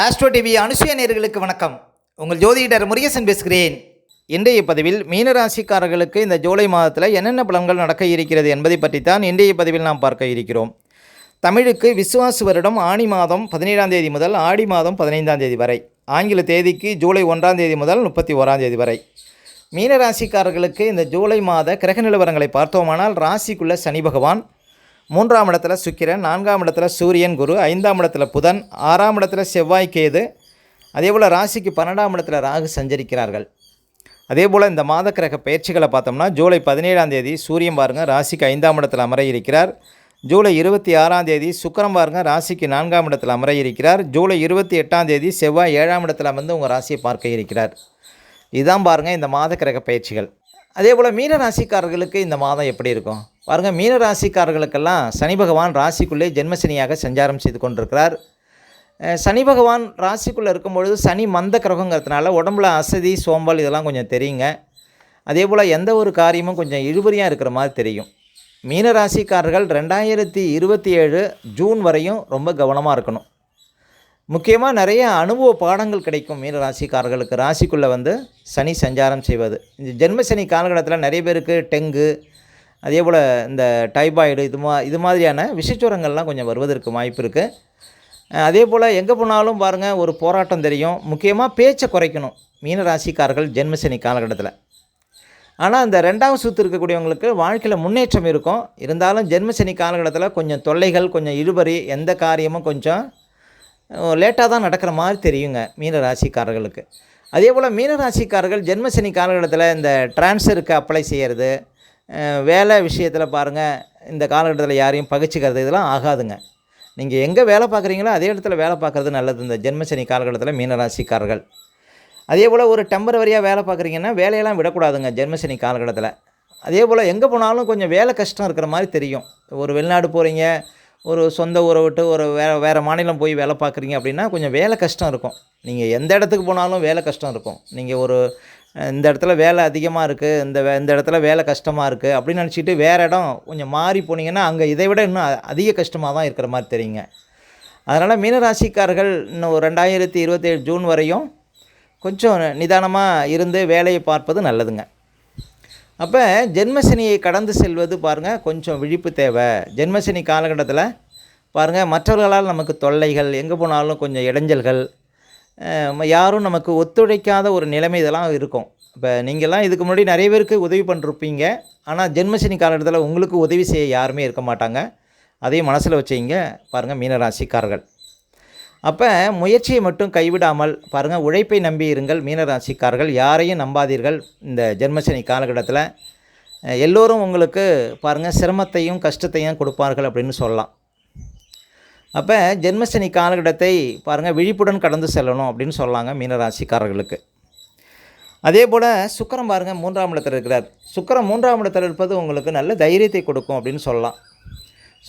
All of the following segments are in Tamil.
ஆஸ்ட்ரோ டிவி அனுசுய நேர்களுக்கு வணக்கம். உங்கள் ஜோதிடர் முருகேசன் பேசுகிறேன். இன்றைய பதிவில் மீனராசிக்காரர்களுக்கு இந்த ஜூலை மாதத்தில் என்னென்ன பலன்கள் நடக்க இருக்கிறது என்பதை பற்றித்தான் இன்றைய பதிவில் நாம் பார்க்க இருக்கிறோம். தமிழுக்கு விசுவாசு வருடம் ஆணி மாதம் பதினேழாம் தேதி முதல் ஆடி மாதம் பதினைந்தாம் தேதி வரை. ஆங்கில தேதிக்கு ஜூலை ஒன்றாம் தேதி முதல் முப்பத்தி ஓராம் தேதி வரை. மீனராசிக்காரர்களுக்கு இந்த ஜூலை மாத கிரக நிலவரங்களை பார்த்தோமானால் ராசிக்குள்ள சனி பகவான் மூன்றாம் இடத்துல சுக்கிரன் நான்காம் இடத்துல சூரியன் குரு ஐந்தாம் இடத்துல புதன் ஆறாம் இடத்துல செவ்வாய் கேது. அதே போல் ராசிக்கு பன்னெண்டாம் இடத்துல ராகு சஞ்சரிக்கிறார்கள். அதே போல் இந்த மாத கிரக பயிற்சிகளை பார்த்தோம்னா ஜூலை பதினேழாம் தேதி சூரியன் பாருங்கள் ராசிக்கு ஐந்தாம் இடத்துல அமர இருக்கிறார் ஜூலை இருபத்தி ஆறாம் தேதி சுக்கிரம் பாருங்க ராசிக்கு நான்காம் இடத்தில் அமர இருக்கிறார் ஜூலை இருபத்தி எட்டாம் தேதி செவ்வாய் ஏழாம் இடத்துல வந்து உங்கள் ராசியை பார்க்க இருக்கிறார். இதுதான் பாருங்கள் இந்த மாத கிரக பயிற்சிகள். அதே போல் மீன ராசிக்காரர்களுக்கு இந்த மாதம் எப்படி இருக்கும்? பாருங்கள் மீன ராசிக்காரர்களுக்கெல்லாம் சனி பகவான் ராசிக்குள்ளே ஜென்மசனியாக சஞ்சாரம் செய்து கொண்டிருக்கிறார். சனி பகவான் ராசிக்குள்ளே இருக்கும்பொழுது சனி மந்த கிரகங்கிறதுனால உடம்புல அசதி சோம்பல் இதெல்லாம் கொஞ்சம் தெரியுங்க. அதே போல் எந்த ஒரு காரியமும் கொஞ்சம் இழுபறியாக இருக்கிற மாதிரி தெரியும். மீன ராசிக்காரர்கள் ரெண்டாயிரத்தி இருபத்தி ஏழு ஜூன் வரையும் ரொம்ப கவனமாக இருக்கணும். முக்கியமாக நிறைய அனுபவ பாடங்கள் கிடைக்கும் மீன ராசிக்காரர்களுக்கு ராசிக்குள்ளே வந்து சனி சஞ்சாரம் செய்வது. இந்த ஜென்ம சனி காலகட்டத்தில் நிறைய பேருக்கு டெங்கு அதே போல் இந்த டைபாய்டு இது மா இது மாதிரியான விஷச்சுரங்கள்லாம் கொஞ்சம் வருவதற்கு வாய்ப்பு இருக்குது அதே போல் எங்கே போனாலும் பாருங்கள் ஒரு போராட்டம் தெரியும். முக்கியமாக பேச்சை குறைக்கணும். மீனராசிக்காரர்கள் ஜென்மசனி காலகட்டத்தில். ஆனால் அந்த ரெண்டாவது சுற்று இருக்கக்கூடியவங்களுக்கு வாழ்க்கையில் முன்னேற்றம் இருக்கும். இருந்தாலும் ஜென்மசனி காலகட்டத்தில் கொஞ்சம் தொல்லைகள் கொஞ்சம் இழுபறி எந்த காரியமும் கொஞ்சம் லேட்டாக தான் நடக்கிற மாதிரி தெரியுங்க மீன ராசிக்காரர்களுக்கு. அதே போல் மீனராசிக்காரர்கள் ஜென்மசனி காலகட்டத்தில் இந்த டிரான்ஸ்ஃபருக்கு அப்ளை செய்கிறது வேலை விஷயத்தில் பாருங்கள் இந்த காலகட்டத்தில் யாரையும் பகிச்சிக்கிறது இதெல்லாம் ஆகாதுங்க. நீங்கள் எங்கே வேலை பார்க்குறீங்களோ அதே இடத்துல வேலை பார்க்குறது நல்லது. இந்த ஜென்மசனி காலகட்டத்தில் மீனராசிக்காரர்கள். அதே போல் ஒரு டெம்பரவரியாக வேலை பார்க்குறீங்கன்னா வேலையெல்லாம் விடக்கூடாதுங்க ஜென்மசனி காலகட்டத்தில். அதே போல் எங்கே போனாலும் கொஞ்சம் வேலை கஷ்டம் இருக்கிற மாதிரி தெரியும். ஒரு வெளிநாடு போகிறீங்க ஒரு சொந்த ஊரை விட்டு ஒரு வேறு வேறு மாநிலம் போய் வேலை பார்க்குறீங்க அப்படின்னா கொஞ்சம் வேலை கஷ்டம் இருக்கும். நீங்கள் எந்த இடத்துக்கு போனாலும் வேலை கஷ்டம் இருக்கும். நீங்கள் ஒரு இந்த இடத்துல வேலை அதிகமாக இருக்குது இந்த வே இந்த இடத்துல வேலை கஷ்டமாக இருக்குது அப்படின்னு நினச்சிட்டு வேறு இடம் கொஞ்சம் மாறி போனீங்கன்னா அங்கே இதை விட இன்னும் அதிக கஷ்டமாக தான் இருக்கிற மாதிரி தெரியுங்க. அதனால் மீனராசிக்காரர்கள் இன்னும் ஒரு ரெண்டாயிரத்தி இருபத்தேழு ஜூன் வரையும் கொஞ்சம் நிதானமாக இருந்து வேலையை பார்ப்பது நல்லதுங்க. அப்போ ஜென்மசனியை கடந்து செல்வது பாருங்கள் கொஞ்சம் விழிப்பு தேவை. ஜென்மசனி காலகட்டத்தில் பாருங்கள் மற்றவர்களால் நமக்கு தொல்லைகள் எங்கே போனாலும் கொஞ்சம் இடைஞ்சல்கள் யாரும் நமக்கு ஒத்துழைக்காத ஒரு நிலைமை இதெல்லாம் இருக்கும். இப்போ நீங்கள்லாம் இதுக்கு முன்னாடி நிறைய பேருக்கு உதவி பண்ணிருப்பீங்க. ஆனால் ஜென்மசனி காலகட்டத்தில் உங்களுக்கு உதவி செய்ய யாருமே இருக்க மாட்டாங்க. அதையும் மனசில் வச்சுங்க பாருங்கள் மீனராசிக்காரர்கள். அப்போ முயற்சியை மட்டும் கைவிடாமல் பாருங்கள் உழைப்பை நம்பி இருங்கள் மீனராசிக்காரர்கள். யாரையும் நம்பாதீர்கள் இந்த ஜென்மசனி காலகட்டத்தில். எல்லோரும் உங்களுக்கு பாருங்கள் சிரமத்தையும் கஷ்டத்தையும் கொடுப்பார்கள் அப்படின்னு சொல்லலாம். அப்போ ஜென்மசனி காலகட்டத்தை பாருங்கள் விழிப்புடன் கடந்து செல்லணும் அப்படின்னு சொல்லலாங்க மீனராசிக்காரர்களுக்கு. அதே போல் சுக்கிரம் பாருங்கள் மூன்றாம் இடத்தில் இருக்கிறார். சுக்கிரம் மூன்றாம் இடத்தில் இருப்பது உங்களுக்கு நல்ல தைரியத்தை கொடுக்கும் அப்படின்னு சொல்லலாம்.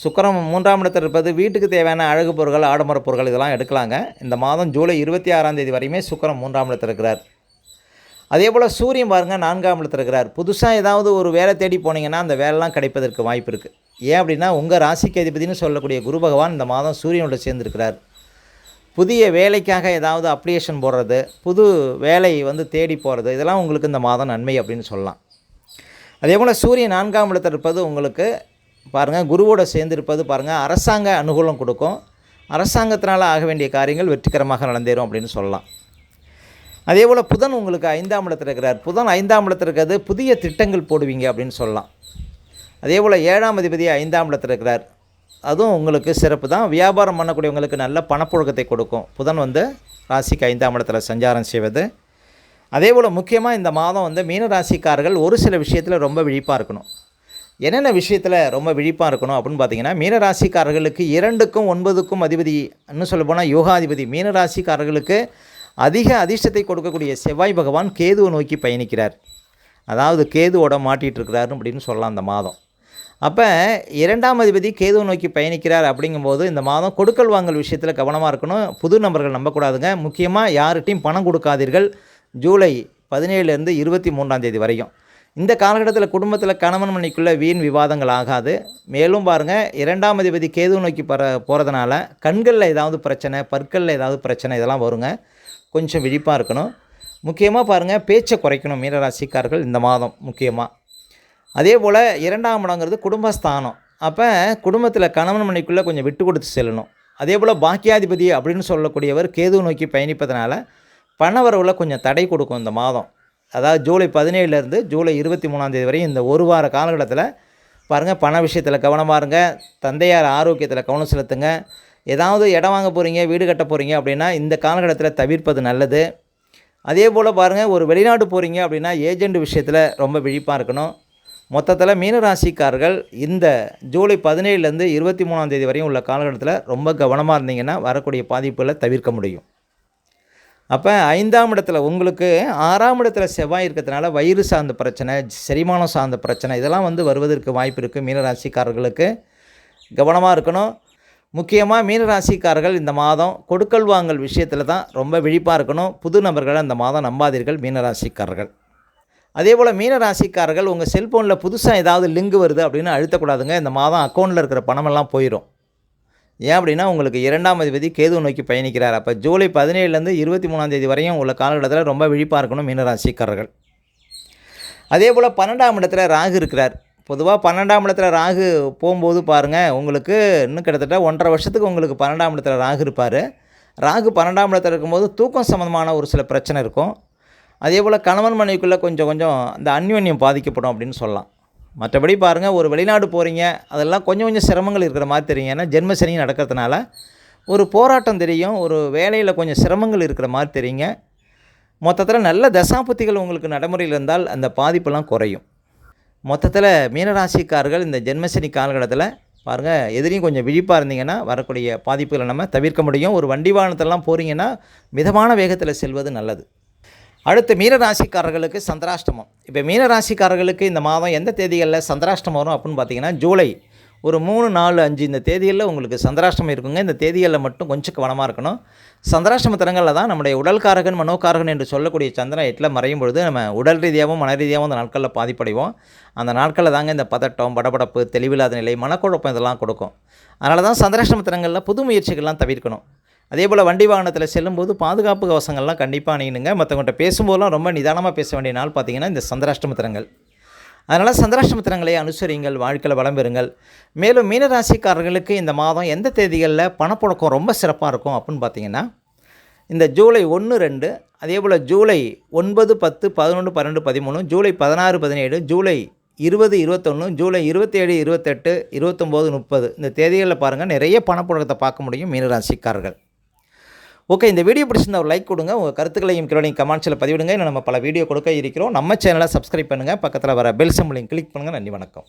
சுக்கிரம் மூன்றாம் இடத்தில் இருப்பது வீட்டுக்கு தேவையான அழகு பொருட்கள் ஆடம்பர பொருட்கள் இதெல்லாம் எடுக்கலாங்க. இந்த மாதம் ஜூலை இருபத்தி ஆறாம் தேதி வரையுமே சுக்கிரம் மூன்றாம் இடத்தில் இருக்கிறார். அதே போல் சூரியன் பாருங்கள் நான்காம் இடத்தில் இருக்கிறார். புதுசாக ஏதாவது ஒரு வேலை தேடி போனீங்கன்னா அந்த வேலைலாம் கிடைப்பதற்கு வாய்ப்பு இருக்குது ஏன் அப்படின்னா உங்கள் ராசிக்கு அதிபதினு சொல்லக்கூடிய குரு பகவான் இந்த மாதம் சூரியனோட சேர்ந்துருக்கிறார். புதிய வேலைக்காக ஏதாவது அப்ளிகேஷன் போடுறது புது வேலை வந்து தேடி போகிறது இதெல்லாம் உங்களுக்கு இந்த மாதம் நன்மை அப்படின்னு சொல்லலாம். அதே போல் சூரியன் நான்காம் இடத்தில் இருப்பது உங்களுக்கு பாருங்கள் குருவோட சேர்ந்திருப்பது பாருங்கள் அரசாங்க அனுகூலம் கொடுக்கும். அரசாங்கத்தினால் ஆக வேண்டிய காரியங்கள் வெற்றிகரமாக நடந்தேறும் அப்படின்னு சொல்லலாம். அதே போல் புதன் உங்களுக்கு ஐந்தாம் இடத்தில் இருக்கிறார். புதன் ஐந்தாம் இடத்துல இருக்கிறது புதிய திட்டங்கள் போடுவீங்க அப்படின்னு சொல்லலாம். அதே போல் ஏழாம் அதிபதி ஐந்தாம் இடத்துல இருக்கிறார். அதுவும் உங்களுக்கு சிறப்பு தான். வியாபாரம் பண்ணக்கூடியவங்களுக்கு நல்ல பணப்புழக்கத்தை கொடுக்கும். புதன் வந்து ராசிக்கு ஐந்தாம் இடத்துல சஞ்சாரம் செய்வது. அதே போல் முக்கியமாக இந்த மாதம் வந்து மீனராசிக்காரர்கள் ஒரு சில விஷயத்தில் ரொம்ப விழிப்பாக இருக்கணும். என்னென்ன விஷயத்தில் ரொம்ப விழிப்பாக இருக்கணும் அப்படின்னு பார்த்தீங்கன்னா மீனராசிக்காரர்களுக்கு இரண்டுக்கும் ஒன்பதுக்கும் அதிபதி இன்னும் சொல்ல போனால் யோகாதிபதி மீனராசிக்காரர்களுக்கு அதிக அதிர்ஷ்டத்தை கொடுக்கக்கூடிய செவ்வாய் பகவான் கேதுவை நோக்கி பயணிக்கிறார். அதாவது கேதுவோட மாட்டிகிட்டு இருக்கிறாரு அப்படின்னு சொல்லலாம் அந்த மாதம். அப்போ இரண்டாம் அதிபதி கேதுவை நோக்கி பயணிக்கிறார் அப்படிங்கும்போது இந்த மாதம் கொடுக்கல் வாங்கல் விஷயத்தில் கவனமாக இருக்கணும். புது நபர்கள் நம்பக்கூடாதுங்க. முக்கியமாக யார்கிட்டையும் பணம் கொடுக்காதீர்கள். ஜூலை பதினேழுலேருந்து இருபத்தி மூன்றாம் தேதி வரையும். இந்த காலகட்டத்தில் குடும்பத்தில் கணவன் மணிக்குள்ளே வீண் விவாதங்கள் ஆகாது. மேலும் பாருங்கள் இரண்டாம் அதிபதி கேது நோக்கி பர போகிறதுனால கண்களில் ஏதாவது பிரச்சனை பற்களில் ஏதாவது பிரச்சனை இதெல்லாம் வருங்க. கொஞ்சம் விழிப்பாக இருக்கணும். முக்கியமாக பாருங்கள் பேச்சை குறைக்கணும் மீனராசிக்காரர்கள் இந்த மாதம் முக்கியமாக அதே போல் இரண்டாம் இடங்கிறது குடும்பஸ்தானம். அப்போ குடும்பத்தில் கணவன் மணிக்குள்ளே கொஞ்சம் விட்டு கொடுத்து செல்லணும். அதே போல் பாக்கியாதிபதி அப்படின்னு சொல்லக்கூடியவர் கேது நோக்கி பயணிப்பதனால பணவரவில் கொஞ்சம் தடை கொடுக்கும் இந்த மாதம். அதாவது ஜூலை பதினேழுலேருந்து ஜூலை இருபத்தி மூணாந்தேதி வரையும் இந்த ஒரு வார காலகட்டத்தில் பாருங்கள் பண விஷயத்தில் கவனமாக இருங்க. தந்தையார் ஆரோக்கியத்தில் கவனம் செலுத்துங்க. ஏதாவது இடம் வாங்க போகிறீங்க வீடு கட்ட போகிறீங்க அப்படின்னா இந்த காலகட்டத்தில் தவிர்ப்பது நல்லது. அதே போல் பாருங்கள் ஒரு வெளிநாடு போகிறீங்க அப்படின்னா ஏஜெண்ட் விஷயத்தில் ரொம்ப விழிப்பாக இருக்கணும். மொத்தத்தில் மீனராசிக்காரர்கள் இந்த ஜூலை பதினேழுலேருந்து இருபத்தி மூணாம் தேதி வரையும் உள்ள காலகட்டத்தில் ரொம்ப கவனமாக இருந்தீங்கன்னா வரக்கூடிய பாதிப்புகளை தவிர்க்க முடியும். அப்போ ஐந்தாம் இடத்துல உங்களுக்கு ஆறாம் இடத்துல செவ்வாய் இருக்கிறதுனால வயிறு சார்ந்த பிரச்சனை செரிமானம் சார்ந்த பிரச்சனை இதெல்லாம் வந்து வருவதற்கு வாய்ப்பு இருக்குது மீனராசிக்காரர்களுக்கு. கவனமாக இருக்கணும். முக்கியமாக மீனராசிக்காரர்கள் இந்த மாதம் கொடுக்கல் வாங்கல் விஷயத்தில் தான் ரொம்ப விழிப்பாக இருக்கணும். புது நபர்களை இந்த மாதம் நம்பாதீர்கள் மீனராசிக்காரர்கள். அதே போல் மீனராசிக்காரர்கள் உங்கள் செல்ஃபோனில் புதுசாக ஏதாவது லிங்க் வருது அப்படின்னு அழுத்தக்கூடாதுங்க. இந்த மாதம் அக்கௌண்ட்டில் இருக்கிற பணமெல்லாம் போயிடும் ஏன் அப்படின்னா உங்களுக்கு இரண்டாம் அதிபதி கேது நோக்கி பயணிக்கிறார். அப்போ ஜூலை பதினேழுலேருந்து இருபத்தி மூணாம் தேதி வரையும் உள்ள காலகட்டத்தில் ரொம்ப விழிப்பாக இருக்கணும் மீனராசிக்காரர்கள். அதே போல் பன்னெண்டாம் இடத்துல ராகு இருக்கிறார். பொதுவாக பன்னெண்டாம் இடத்துல ராகு போகும்போது பாருங்கள் உங்களுக்கு இன்னும் கிட்டத்தட்ட ஒன்றரை வருஷத்துக்கு உங்களுக்கு பன்னெண்டாம் இடத்துல ராகு இருப்பார். ராகு பன்னெண்டாம் இடத்துல இருக்கும்போது தூக்கம் சம்மந்தமான ஒரு சில பிரச்சனை இருக்கும். அதே போல் கணவன் மனைவிக்குள்ளே கொஞ்சம் கொஞ்சம் அந்த அந்யோன்யம் பாதிக்கப்படும் அப்படின்னு சொல்லலாம். மற்றபடி பாருங்கள் ஒரு வெளிநாடு போகிறீங்க அதெல்லாம் கொஞ்சம் கொஞ்சம் சிரமங்கள் இருக்கிற மாதிரி தெரியும். ஏன்னா ஜென்மசனி நடக்கிறதுனால ஒரு போராட்டம் தெரியும் ஒரு வேலையில் கொஞ்சம் சிரமங்கள் இருக்கிற மாதிரி தெரியுங்க. மொத்தத்தில் நல்ல தசாபுத்திகள் உங்களுக்கு நடைமுறையில் இருந்தால் அந்த பாதிப்பெல்லாம் குறையும். மொத்தத்தில் மீனராசிக்காரர்கள் இந்த ஜென்மசனி காலகட்டத்தில் பாருங்கள் எதிரையும் கொஞ்சம் விழிப்பாக இருந்தீங்கன்னா வரக்கூடிய பாதிப்புகளை நம்ம தவிர்க்க முடியும். ஒரு வண்டி வாகனத்தெல்லாம் போகிறீங்கன்னா மிதமான வேகத்தில் செல்வது நல்லது. அடுத்து மீனராசிக்காரர்களுக்கு சந்திராஷ்டமம். இப்போ மீனராசிக்காரர்களுக்கு இந்த மாதம் எந்த தேதிகளில் சந்திராஷ்டமம் வரும் அப்படின்னு பார்த்தீங்கன்னா ஜூலை ஒரு மூணு நாலு அஞ்சு இந்த தேதிகளில் உங்களுக்கு சந்திராஷ்டமம் இருக்குங்க. இந்த தேதிகளில் மட்டும் கொஞ்சம் கவனமாக இருக்கணும். சந்திராஷ்டம தினங்களில் தான் நம்முடைய உடல்காரகன் மனோகாரகன் என்று சொல்லக்கூடிய சந்திரன் எட்டில் மறையும் பொழுது நம்ம உடல் ரீதியாகவும் மன ரீதியாகவும் அந்த நாட்களில் பாதிப்படைவோம். அந்த நாட்களில் தாங்க இந்த பதட்டம் படபடப்பு தெளிவில்லாத நிலை மனக்குழப்பம் இதெல்லாம் கொடுக்கும். அதனால தான் சந்திராஷ்டம தினங்களில் புது முயற்சிகள்லாம் தவிர்க்கணும். அதே போல் வண்டி வாகனத்தில் செல்லும்போது பாதுகாப்பு கவசங்கள்லாம் கண்டிப்பாக அணியணுங்க. மற்றவங்கள்ட்ட பேசும்போதெல்லாம் ரொம்ப நிதானமாக பேச வேண்டிய நாள் பார்த்தீங்கன்னா இந்த சந்திராஷ்டமத்திரங்கள் அதனால் சந்திராஷ்டமத்திரங்களை அனுசரிங்கள் வாழ்க்கையில் வளம் பெறுங்கள். மேலும் மீனராசிக்காரர்களுக்கு இந்த மாதம் எந்த தேதிகளில் பணப்புழக்கம் ரொம்ப சிறப்பாக இருக்கும் அப்படின்னு பார்த்தீங்கன்னா இந்த ஜூலை ஒன்று ரெண்டு அதே போல் ஜூலை ஒன்பது பத்து பதினொன்று பன்னெண்டு பதிமூணு ஜூலை பதினாறு பதினேழு ஜூலை இருபது இருபத்தொன்று ஜூலை இருபத்தேழு இருபத்தெட்டு இருபத்தொம்போது முப்பது இந்த தேதிகளில் பாருங்கள் நிறைய பணப்புழக்கத்தை பார்க்க முடியும் மீனராசிக்காரர்கள். ஓகே இந்த வீடியோ பிடிச்சிருந்தா ஒரு லைக் கொடுங்க. உங்கள் கருத்துக்களையும் கிளோடையும் கமெண்ட்ஸில் பதிவிடுங்க. இன்னும் நம்ம பல வீடியோ கொடுக்க இருக்கிறோம். நம்ம சேனலை சப்ஸ்கிரைப் பண்ணுங்கள் பக்கத்தில் வர பெல் சம்பளையும் கிளிக் பண்ணுங்கள் நன்றி வணக்கம்.